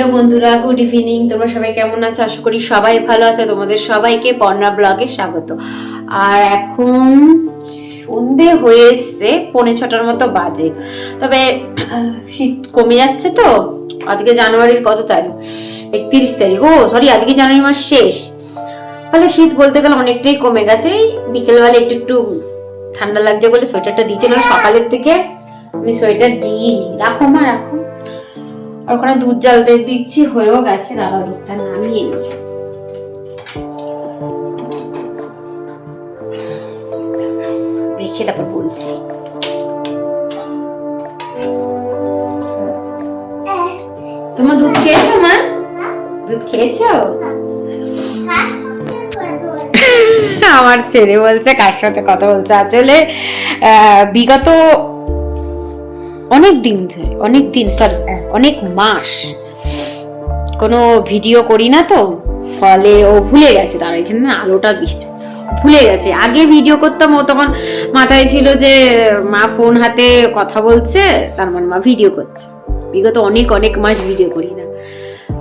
Hello বন্ধুরা, good evening. তোমরা সবাই কেমন আছো? আশা করি সবাই ভালো আছো। তোমাদের সবাইকে পর্ণা ব্লগে স্বাগত। আর এখন সন্ধে হয়ে এসছে, পৌনে ছটার মতো বাজে। তবে শীত কমে যাচ্ছে তো। আজকে জানুয়ারির কত তারিখ? একত্রিশ তারিখ। ও সরি আজকে জানুয়ারি মাস শেষ। ফলে শীত বলতে গেলে অনেকটাই কমে গেছে। বিকেলবেলা একটু একটু ঠান্ডা লাগছে বলে সোয়েটারটা দিচ্ছিল সকালের থেকে আমি সোয়েটার দিই রাখো মা, রাখো। ওখানে দুধ জ্বালতে দিচ্ছি, হয়েও গেছে। দাদা দুধটা নামিয়ে নিই। তারপর বলছি। তোমার দুধ খেয়েছো, মা? দুধ খেয়েছো? আমার ছেলে বলছে, কার সাথে কথা বলছে? আসলে বিগত অনেক দিন ধরে, অনেক দিন সরি অনেক মাস। কোনো ভিডিও করি না তো, ফলে ও ভুলে গেছে তার, এখানে না আলোটা বৃষ্টি, ভুলে গেছে। আগে ভিডিও করতাম, ও তখন মাথায় ছিল যে, মা ফোন হাতে কথা বলছে, তার মানে মা ভিডিও করছে। বিগত অনেক অনেক মাস ভিডিও করি না।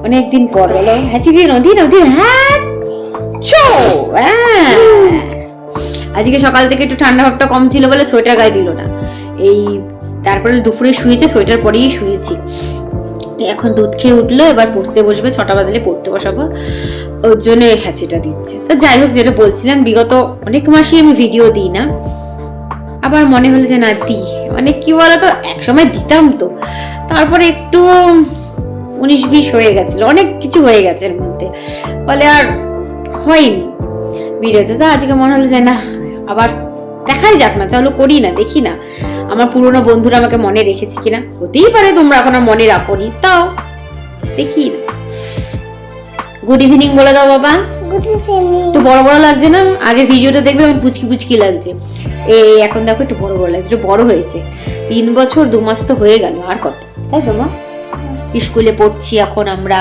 অনেক দিন পর বলো হ্যাঁ নদী? হ্যাঁ চো হ্যাঁ। আজকে সকাল থেকে একটু ঠান্ডা ভাবটা কম ছিল বলে সোয়েটার গায়ে দিল না। এই, তারপরে দুপুরে শুয়েছে, সোয়েটার পরেই শুয়েছি। এখন দুধ খেয়ে উঠল, এবার পড়তে বসবে, ছটা বাজলে পড়তে বসাবো। ওর জন্য এই হ্যাচিটা দিচ্ছে। তো যাই হোক, যেটা বলছিলাম, বিগত অনেক মাসই আমি ভিডিও দিই না। আবার মনে হলো যে না, দিই। মানে কি বলতো, একসময় দিতাম তো। তারপরে একটু উনিশ বিশ হয়ে গেছিল, অনেক কিছু হয়ে গেছে এর মধ্যে। বলে আর হয়নি ভিডিওতে তো আজকে মনে হলো যে না, আবার দেখাই যাক না, চলো করি না, দেখি না। আমার পুরনো বন্ধুরা আমাকে মনে রেখেছে কিনা? হতেই পারে তোমরা এখন আর মনে রাখোনি তাও দেখি। গুড ইভিনিং বলে দাও বাবা। একটু বড় বড় লাগছে না? আগের ভিডিওটা দেখবে আমার পুচকি পুচকি লাগছে। এই এখন দেখো একটু বড় বড় লাগছে একটু বড় হয়েছে। তিন বছর দু মাস তো হয়ে গেল আর কত? তাই তো মা? স্কুলে পড়ছি এখন আমরা।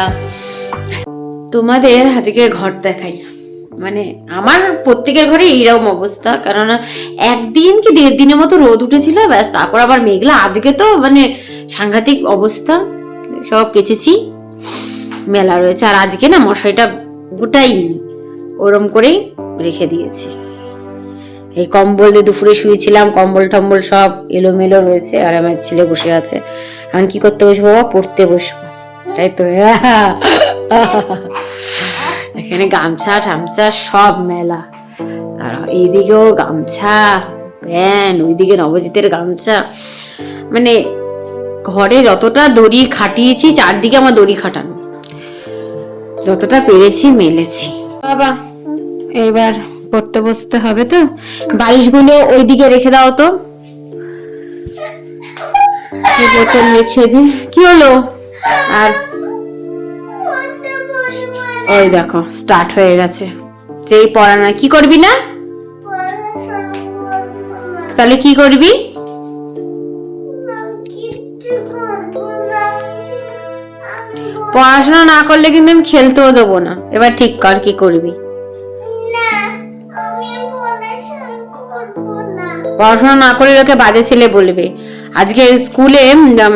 তোমাদের আজকে ঘর দেখাই। মানে আমার প্রত্যেকের ঘরে এইরকম অবস্থা। কারণ একদিন কি দেড় দিনের মতো রোদ উঠেছিল, ব্যাস, তারপর আবার মেঘলা। আজকে তো মানে সাংঘাতিক অবস্থা। সব কেচেছি, মেলা রয়েছে। আর আজকে না মশারিটা গোটাইনি ওরম করেই রেখে দিয়েছি। এই কম্বল দিয়ে দুপুরে শুয়েছিলাম, কম্বল টম্বল সব এলোমেলো রয়েছে, আর আমার ছেলে বসে আছে। এখন কি করতে বসবো বাবা? পড়তে বসবো। তাই তো। এখানে গামছা টামছা সব মেলা। আর এইদিকেও গামছা প্যান ওইদিকে নবজিতের গামছা। মানে ঘরে যতটা দড়ি খাটিয়েছি, চারদিকে আমার দড়ি খাটানো। যতটা পেরেছি মেলেছি। বাবা, এবার পড়তে বসতে হবে তো? বালিশগুলো ওইদিকে রেখে দাও তো। রেখে দি। কি হলো? আর ওই দেখো স্টার্ট হয়ে গেছে। যেই পড়া না কি করবি না? তাহলে কি করবি? পড়াশোনা না করলে কিন্তু আমি খেলতেও দেবো না। এবার ঠিক কর কি করবি। পড়াশোনা না করলে লোকে বাজে ছেলে বলবে। আজকে স্কুলে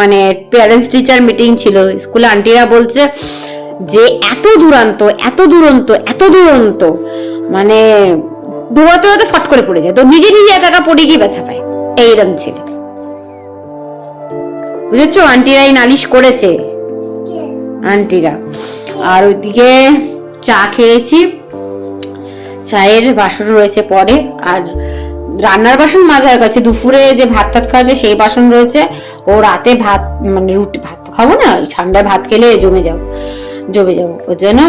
মানে প্যারেন্টস টিচার মিটিং ছিল। স্কুলে আন্টিরা বলছে যে এত দুরান্ত, এত দুরন্ত এত দুরন্ত মানে দৌড়াতে দৌড়াতে ফট করে পড়ে যায়। তো নিজে নিজে একা একা পড়ে গিয়ে ব্যথা পায়। এইরকম ছেলে। বুঝেছ? আন্টিরা এই নালিশ করেছে। আন্টিরা। আর ওইদিকে চা খেয়েছি। চায়ের বাসন রয়েছে পরে। আর রান্নার বাসন মাজা হয়ে গেছে। দুপুরে যে ভাত টাত খাওয়া সেই বাসন রয়েছে। ও রাতে ভাত মানে রুটি, ভাত খাব না ঠান্ডায় ভাত খেলে জমে যাব। জমে যাব। ওর জন্য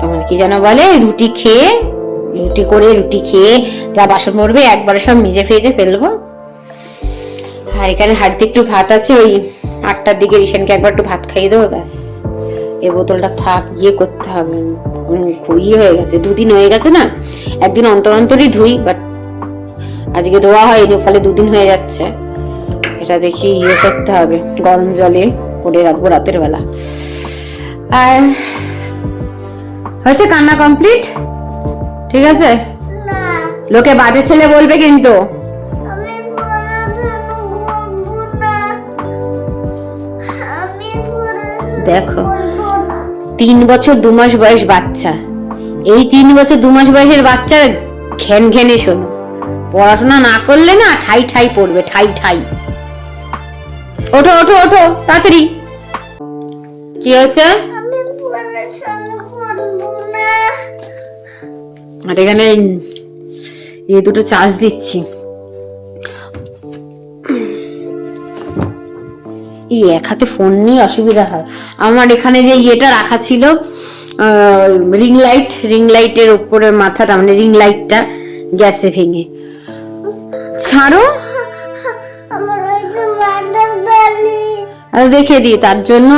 তোমার কি যেন বলে, রুটি খেয়ে, রুটি করে রুটি খেয়ে যা বাসন মরবে একবারে সব মেজে ফেজে ফেলব। আর এখানে হাড়িতে একটু ভাত আছে, ওই আটটার দিকে রিসেন্টকে একবার একটু ভাত খাইয়ে দেবো, ব্যাস। এই বোতলটা থাক ইয়ে করতে হবে। ইয়ে হয়ে গেছে, দুদিন হয়ে গেছে না, একদিন অন্তর অন্তরই ধুই বাট আজকে ধোয়া হয়নি, ফলে দুদিন হয়ে যাচ্ছে। এটা দেখি ইয়ে করতে হবে, গরম জলে করে রাখব রাতের বেলা। আর হয়েছে কান্না কমপ্লিট ঠিক আছে? লোকে বাজে ছেলে বলবে কিন্তু। দেখো তিন বছর দু মাস বয়স বাচ্চা। এই তিন বছর দু মাস বয়সের বাচ্চা ঘ্যান ঘ্যানে শোনো। পড়াশোনা না করলে না ঠাই ঠাই পড়বে ঠাই ঠাই। ওঠো ওঠো ওঠো তাড়াতাড়ি। কি হয়েছে? আর এখানে এ দুটো চার্জ দিচ্ছি। এই এক হাতে ফোন নিয়ে অসুবিধা হয়। আমার এখানে যে ইয়েটা রাখা ছিল রিং লাইট রিং লাইটের উপরে মাথাটা মানে রিং লাইটটা গ্যাসে ভেঙে। ছাড়ো। দেখে দিই, তার জন্য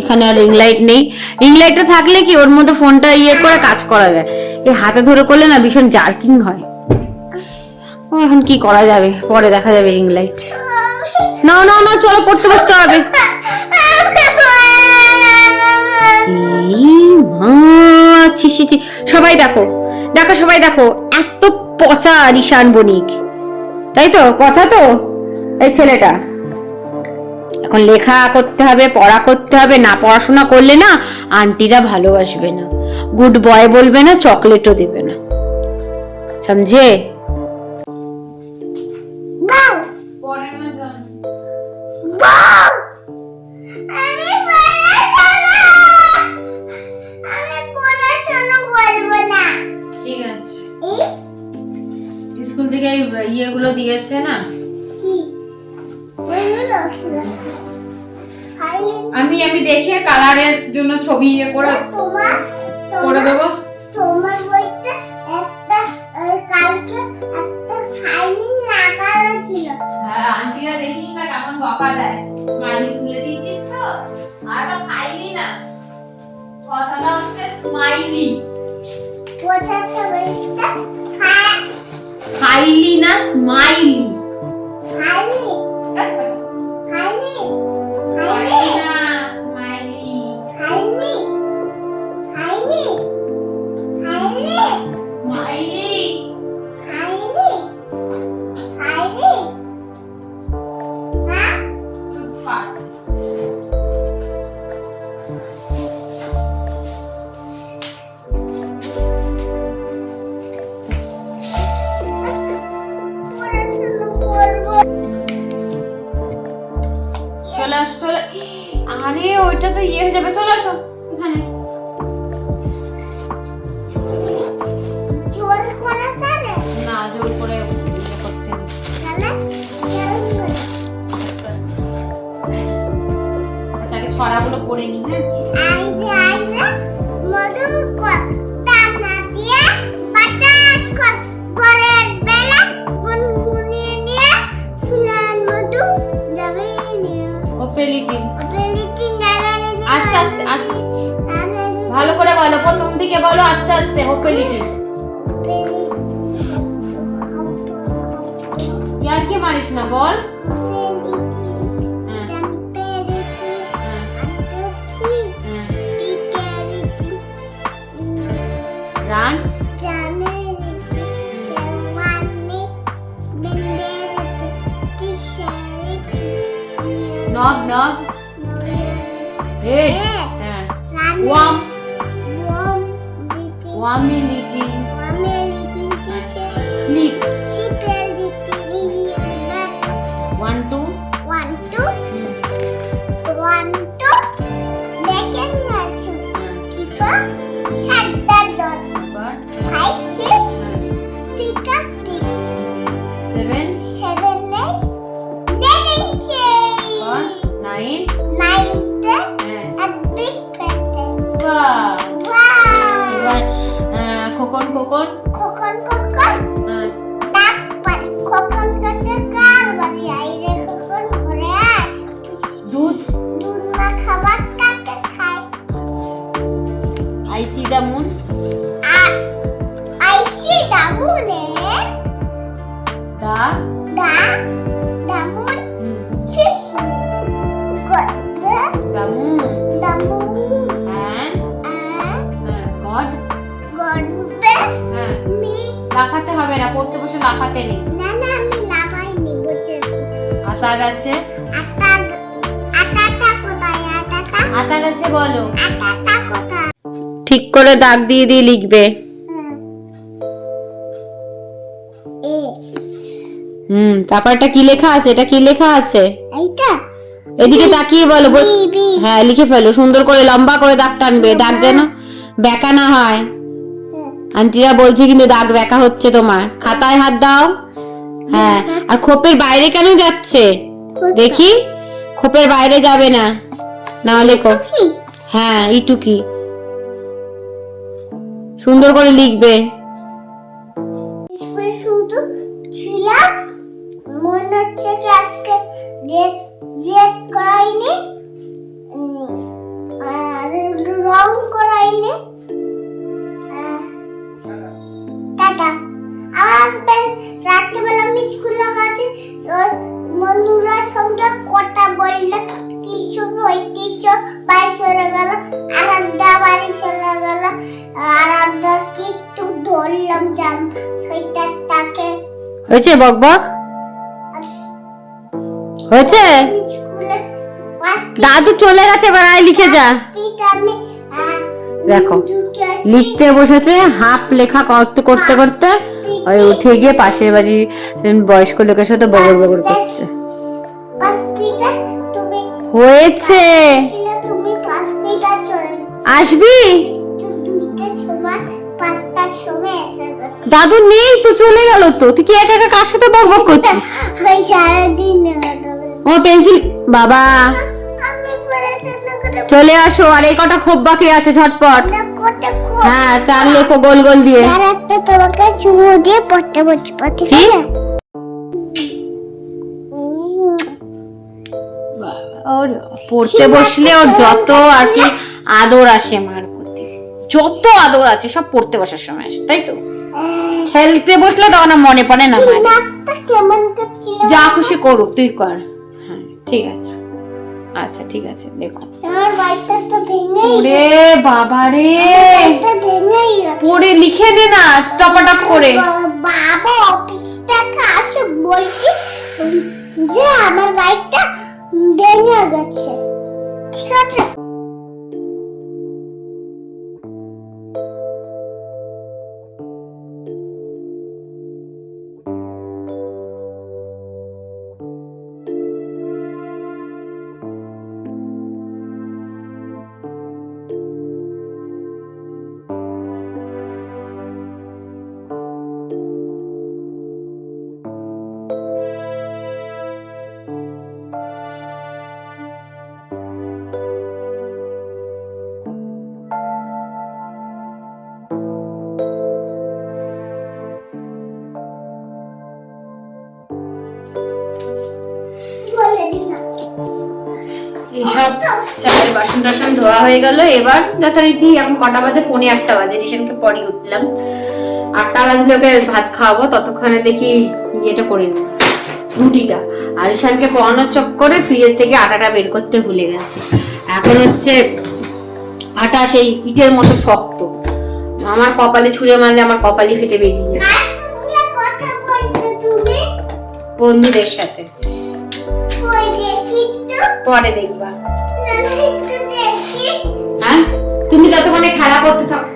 এখানে আর রিং লাইট নেই। রিং লাইটটা থাকলে কি ওর মধ্যে ফোনটা ইয়ে করে কাজ করা যায়? এই হাতে ধরে করলে না ভীষণ জার্কিং হয়। ও, এখন কি করা যাবে? পরে দেখা যাবে রিং লাইট না না না চলো পড়তে বসতে হবে। সবাই দেখো দেখো সবাই দেখো এত পচা রিশান বণিক। তাই তো? পচা তো? এই ছেলেটা। এখন লেখা করতে হবে পড়া করতে হবে না পড়াশোনা করলে না আন্টিরা ভালোবাসবে না। গুড বয় বলবে না চকলেটও দেবে না। সমঝে? স্কুল থেকে এই ইয়েগুলো দিয়েছে না? ছবি ইয়ে করে করে দেবো। তোমার বইতে একটা কালকে একটা ফাইলিং লাগানো ছিল। হ্যাঁ আন্টিরা দেখিস না কেমন বকা দেয়। স্মাইলি তুলে দিয়েছিস তো? আর ওটা ফাইলি না। কথাটা হচ্ছে স্মাইলি পোশাকটা বইতে ফাইলি না স্মাইলি ওপে লিটিল পেলিটি নাগারে আস্তে আস্তে ভালো করে বলো প্রথম দিকে বলো আস্তে আস্তে হোপে লিটিল ইয়ার কি মারিস না বল। নব নব রেড হ্যাঁ ওয়াম ওয়ামি লিটিল খোকন খোকন খোকন খোকন আহ, ডাক পারে খোকন গাছের কার বাড়ি আইরে খোকন ঘরে আয় দুধ দুধ না খাবার কাকে খায় আই সি মুন লাফাতে নেই? না না আমি লাভাইনি বুঝেছি আতা গেছে? আটা আটাটা কোথায়? আটাটা আতা গেছে বলো। আটাটা কোথায়? ঠিক করে দাগ দিয়ে দিয়ে লিখবে। এ। হুম তারপর এটা কি লেখা আছে? এটা কি লেখা আছে? এইটা? এদিকে তাকিয়ে বলো হ্যাঁ লিখে ফেলো। সুন্দর করে লম্বা করে দাগ টানবে। দাগ যেন বেঁকা না হ্যাঁ। আন্টিরা বলছে কিন্তু দাগ বেঁকা হচ্ছে তোমার। খাতায় হাত দাও। হ্যাঁ আর খোপের বাইরে কেন যাচ্ছে? দেখি। খোপের বাইরে যাবে না। না লেখো কি হ্যাঁ ইটুকি। সুন্দর করে লিখবে। ছিলাম। মনে হচ্ছে কি আজকে রেড রেড করাইনি। হয়েছে বক বক। হয়েছে? দাদু চলে গেছে এবার আয় লিখে যা। দেখো, লিখতে বসেছে হাফ লেখা করতে করতে করতে। ওই উঠে গিয়ে পাশের বাড়ির বয়স্ক লোকের সাথে বগর বগর করছে। হয়েছে। আসবি? দাদু নেই তো চলে গেল তো। তুই কি একা একা কার সাথে বক বক করছিস? ওই সারাদিন ও পেন্সিল বাবা। চলে আসো আর এই কটা খোপ বাকি আছে ঝটপট। হ্যাঁ চার লেখো গোল গোল দিয়ে। তোমাকে চুমু দিয়ে পড়তে ঠিক কি? ওর পড়তে বসলে ওর যত আর কি আদর আসে মার প্রতি। যত আদর আছে সব পড়তে বসার সময় আসে তাই তো? খেলতে বসলে তখন মনে পড়ে না যা খুশি করুক তুই কর। হ্যাঁ ঠিক আছে। আচ্ছা ঠিক আছে দেখো। ওরে বাবা রে! পড়ে লিখে দে না টপাটপ করে। বাবা অফিসটা কাছে বলছি যে আমার বাইকটা ভেঙে গেছে। ঠিক আছে? ধোয়া হয়ে গেল। এবার যথারীতি এখন কটা বাজে? পৌনে একটা বাজে। রিসেন্টকে পরে উঠলাম। আটটা বাজলে ওকে ভাত খাওয়াবো। ততক্ষণে দেখি ইয়েটা করে নিই রুটিটা। আর ঈশানকে পড়ানোর চক্করে ফ্রিজের থেকে আটাটা বের করতে ভুলে গেছে। এখন হচ্ছে আটা সেই ইটের মতো শক্ত। আমার কপালে ছুঁড়ে মারলে আমার কপালই ফেটে বেরিয়ে তুমি? বন্ধুদের সাথে। পরে দেখবা। তুমি যতক্ষণে খেলা করতে থাকো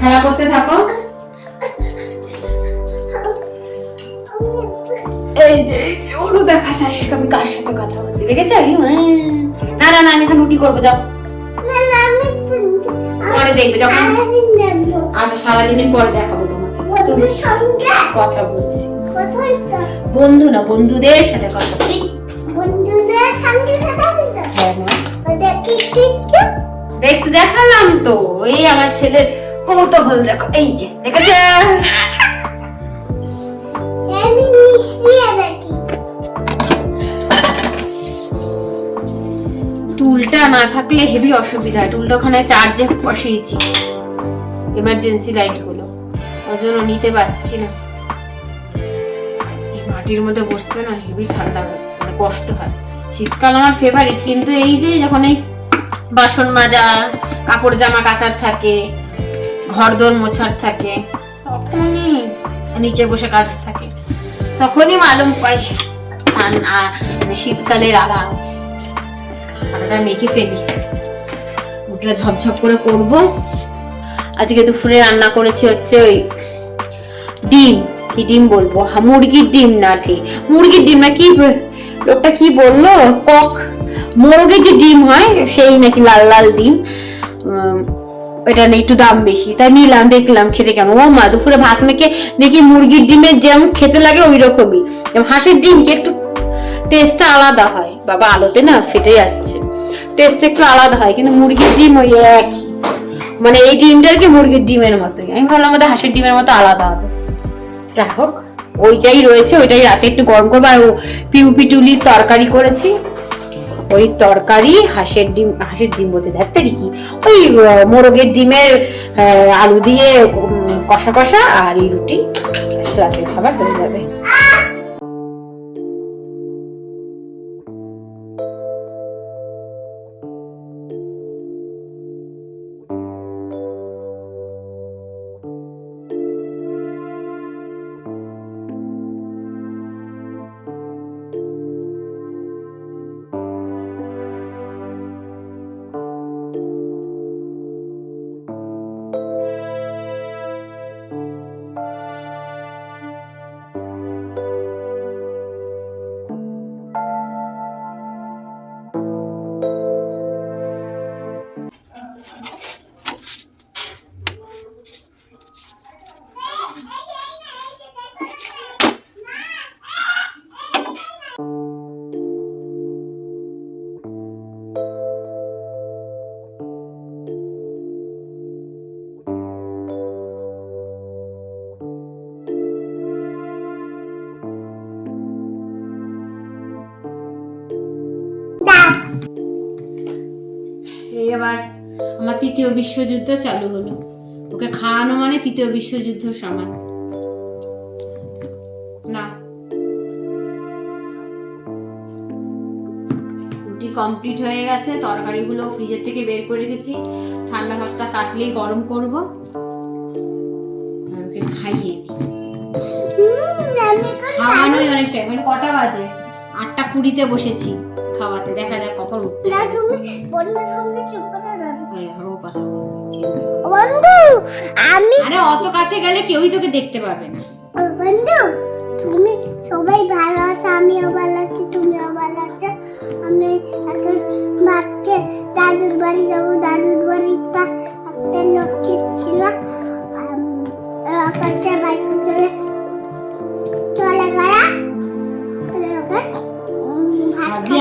খেলা করতে থাকো। এই যে এই ওরও দেখা যায় আমি কার সাথে কথা বলছি দেখেছ? না না না আমি এখন রুটি করব যাও। না না আমি তো- পরে দেখবে যখন আচ্ছা সারাদিনের পরে দেখাবো তোমাকে। তুমি কথা বলছি। বন্ধু না বন্ধুদের সাথে কথা বলি। বন্ধুদের সঙ্গে কথা বলতো হ্যাঁ দেখি দেখালাম তো। এই আমার ছেলের কৌতূহল দেখো এই যে দেখেছে? টুলটা না থাকলে হেভি অসুবিধা। টুলটা ওখানে চার্জে বসিয়েছি। এমার্জেন্সি লাইটগুলো। ওর জন্য নিতে পারছি না। এই মাটির মধ্যে বসতে না হেভি ঠান্ডা মানে কষ্ট হয়। শীতকাল আমার ফেভারিট কিন্তু এই যে যখন এই বাসন মাজা কাপড় জামা কাচার থাকে ঘর দোর মোছার থাকে তখনই নিচে বসে কাজ থাকে। তখনই মালুম পাই মানে শীতকালের আরাম। মেখে ফেলি। ওটা ঝপঝপ করে করব। আজকে দুপুরে রান্না করেছি হচ্ছে ওই ডিম। কি ডিম বলব? হা, মুরগির ডিম না ঠিক। মুরগির ডিম না কি লোকটা কি বলল? কক। মোরগের যে ডিম হয়, সেই নাকি লাল লাল ডিম। এটা একটু দাম বেশি। তাই নিলাম, দেখলাম খেতে কেমন। ও মা, দুপুরে ভাত মেখে দেখি মুরগির ডিমের যেমন খেতে লাগে ওই রকমই হাঁসের একটু টেস্টটা আলাদা হয়। বাবা, আলোতে না ফেটে যাচ্ছে। টেস্ট একটু আলাদা হয়, কিন্তু মুরগির ডিম ওই একই। মানে এই ডিমটা কি মুরগির ডিমের মতোই। আমি ভাবলাম আমাদের হাঁসের ডিমের মতো আলাদা হবে। যা হোক, ওইটাই রয়েছে, ওইটাই রাতে একটু গরম করব। আর তরকারি করেছি। ওই তরকারি, হাঁসের ডিম হাঁসের ডিম বলতে দেখতে কি ওই মোরগের ডিমের আলু দিয়ে কষা কষা আর এই রুটি। রাতের খাবার হয়ে যাবে। তৃতীয় বিশ্বযুদ্ধ চালু হলো। ওকে খাওয়ানো মানে তৃতীয় বিশ্বযুদ্ধ সমান। না। রুটি কমপ্লিট হয়ে গেছে তরকারিগুলো ফ্রিজের থেকে বের করে রেখেছি। ঠান্ডা ভাতটা কাটলেই গরম করব। আর ওকে খাইয়ে খাওয়ানোই অনেক টাইম মানে কটা বাজে? আটটা কুড়িতে বসেছি খাওয়াতে দেখা যাক কখন উঠতে তুমি বন্ধুর সঙ্গে চুপ করে কথা। বন্ধু আমি আরে অত কাছে গেলে কেউই তোকে দেখতে পাবে না। ও বন্ধু তুমি সবাই ভালো আছো আমিও ভালো আছি তুমিও ভালো আছো। আমি এখন মাকে দাদুর বাড়ি যাব। দাদুর বাড়িটা একটা লক্ষ্মী ছিল। রকারটা বাইক করে চলে গেলা।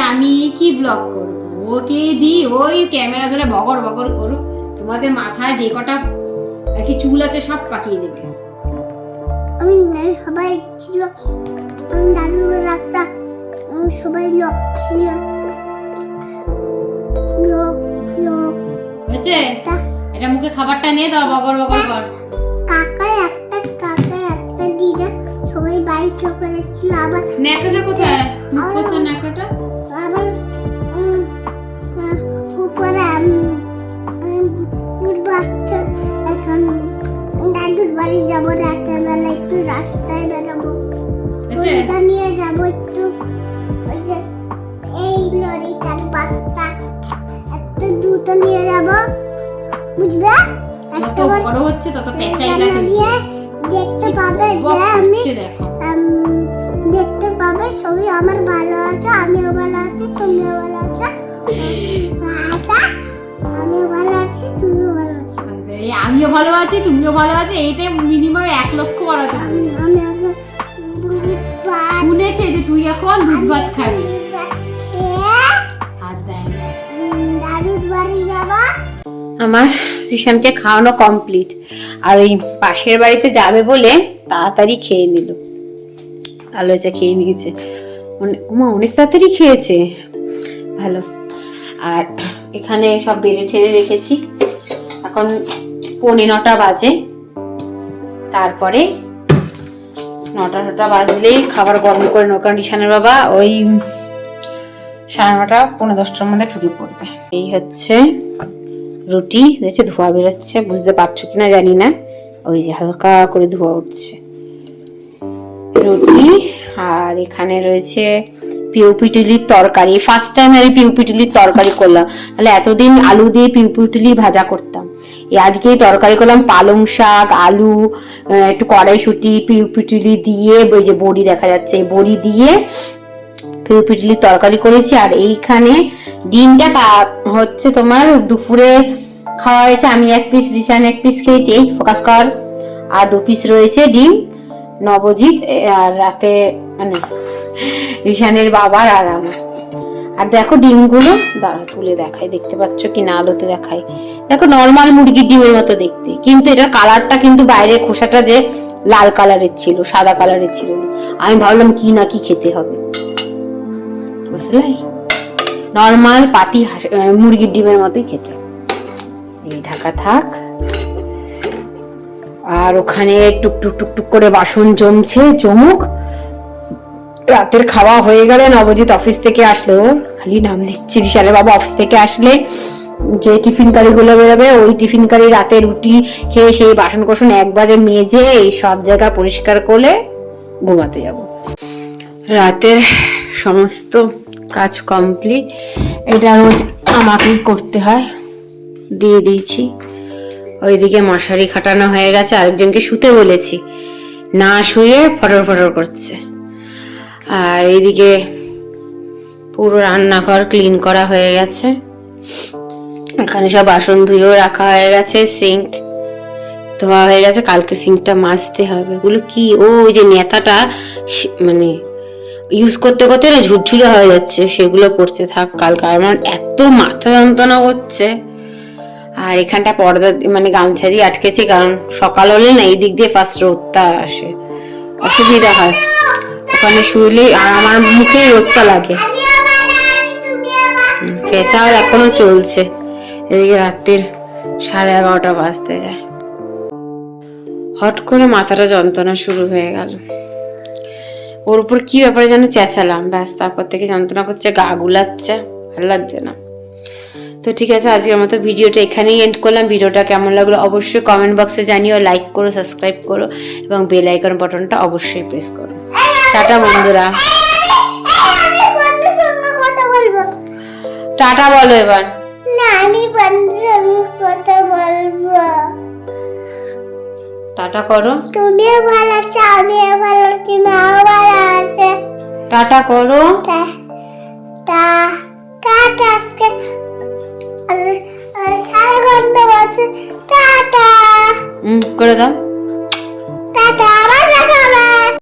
আমি কি ব্লগ করব? ওকে দি ওই ক্যামেরা ধরে বগর বগর করো তোমাদের মাথায় যে কটা কি চুল আছে সব পাকিয়ে দেবে। আমি সবাই ছিল দাদুর রাখতা সবাই লোক ছিল। লোক লোক। হয়েছে? এটা মুখে খাবারটা নিয়ে দাও বগর বগর কর। কাকার একটা কাকার একটা দিদা সবাই বাইক করেছিল আবার ন্যাকড়াটা কোথায়? মুখ পোছা ন্যাকড়াটা? আবার উপরে বাড়ি যাব রাতের বেলা একটু রাস্তায় বেরাবো। ওইটা নিয়ে যাব একটু। ওই যে এই লরিটার বাস্তা একটু দ্রুত নিয়ে যাব। বুঝবে? যত বড় হচ্ছে তত পেঁচাই লাগে দিয়ে দেখতে পাবে যে আমি দেখতে পাবে সবই আমার ভালো আছে আমিও ভালো আছি তুমিও ভালো আছো। আশা আমিও ভালো আছি তুমিও এই আমিও ভালো আছি তুমিও ভালো আছো এইটাই মিনিমাম এক লক্ষ বাড়াতে হবে। আমি- শুনেছে যে তুই এখন দুধ ভাত খাবি। হাত আমার রিশানকে খাওয়ানো কমপ্লিট আর ওই পাশের বাড়িতে যাবে বলে তাড়াতাড়ি খেয়ে নিল। ভালো হয়েছে খেয়ে নিয়েছে। ওমা অনেক তাড়াতাড়ি খেয়েছে। ভালো। আর এখানে সব বেড়ে ঠেড়ে রেখেছি। এখন পৌনে নটা বাজে। তারপরে নটা নটা বাজলেই খাবার গরম করে নেব। কারণ ঈশানের বাবা ওই সাড়ে নটা পনেরো দশটার মধ্যে ঢুকে পড়বে। এই হচ্ছে রুটি। দেখছে ধোয়া বেরোচ্ছে। বুঝতে পারছ কিনা জানি না। ওই যে হালকা করে ধোয়া উঠছে। রুটি। আর এখানে রয়েছে পিউ পিটুলির তরকারি ফার্স্ট টাইম আমি পিউ পিটুলির তরকারি করলাম। তাহলে এতদিন আলু দিয়ে পিউ পিটুলি ভাজা করতাম। আজকে তরকারি করলাম, পালং শাক, আলু একটু কড়াইশুটি পিউ পিটুলি দিয়ে, ওই যে বড়ি দেখা যাচ্ছে বড়ি দিয়ে পিউ পিটুলির তরকারি করেছি। আর এইখানে ডিমটা হচ্ছে তোমার দুপুরে খাওয়া হয়েছে, আমি এক পিস রিসান এক পিস খেয়েছি। এই ফোকাস কর। আর দু পিস রয়েছে ডিম, নবজিৎ আর রাতে মানে রিসানের বাবার আর আমার। আর দেখো ডিমগুলো, দাঁড়া তুলে দেখাই, দেখতে পাচ্ছ কি না আলোতে দেখাই। দেখো নর্মাল মুরগির ডিমের মতো দেখতে। কিন্তু এটার কালারটা কিন্তু বাইরের খোসাটা যে লাল কালারের ছিল, সাদা কালারের ছিল আমি ভাবলাম কি না কি খেতে হবে। বুঝলে? নর্মাল পাতি মুরগির ডিমের মতোই খেতে। এই ঢাকা থাক। আর ওখানে টুকটুক টুকটুক করে বাসন জমছে, জমুক। রাতের খাওয়া হয়ে গেলে নবজিৎ অফিস থেকে আসলে। খালি নাম দিচ্ছি রিশালের বাবা অফিস থেকে আসলে যে টিফিন কারিগুলো বেরোবে, ওই টিফিন কারি রাতে রুটি খেয়ে সেই বাসন কোসন একবারে মেজে এই সব জায়গা পরিষ্কার করে ঘুমাতে যাব। রাতের সমস্ত কাজ কমপ্লিট এটা রোজ আমাকেই করতে হয়। দিয়ে দিয়েছি। ওইদিকে মশারি খাটানো হয়ে গেছে, আরেকজনকে শুতে বলেছি। না শুয়ে ফটর ফটর করছে। আর এদিকে পুরো রান্নাঘর ক্লিন করা হয়ে গেছে। এখানে সব বাসন ধুয়েও রাখা হয়ে গেছে সিঙ্ক ধোয়া হয়ে গেছে। কালকে সিঙ্কটা মাজতে হবে। ওগুলো কি? ও, ওই যে নেতাটা মানে ইউজ করতে করতে না ঝুরঝুরে হয়ে যাচ্ছে। সেগুলো পড়তে থাক কালকে। আমার এত মাথা যন্ত্রণা করছে। আর এখানটা পর্দা মানে গামছা দিয়ে আটকেছি, কারণ সকাল হলে না এই দিক দিয়ে ফার্স্ট রোদটা আসে। অসুবিধা হয়। ওখানে শুলে আর আমার মুখে রোদটা লাগে। পেঁচাও এখনও চলছে। এদিকে রাত্রির সাড়ে এগারোটা বাজতে যায়। হট করে মাথাটা যন্ত্রণা শুরু হয়ে গেল। ওর উপর কি ব্যাপারে যেন চেঁচালাম। ব্যাস তারপর থেকে যন্ত্রণা করছে গা গুলাচ্ছে ভালো লাগছে না। তো ঠিক আছে আজকের মতো ভিডিওটা এখানেই এন্ড করলাম। ভিডিওটা কেমন লাগল অবশ্যই কমেন্ট বক্সে জানিও লাইক করো সাবস্ক্রাইব করো এবং বেল আইকন বাটনটা অবশ্যই প্রেস করো। টাটা বন্ধুরা। টাটা বলো এবার। না আমি সঙ্গে কথা বলব টাটা করো। তুমিও ভালো আছো আমিও ভালো আছি মাও ভালো আছে টাটা করো। তা তা আজকে সাড়ে ঘণ্টা বছর টাটা হুম করে দাও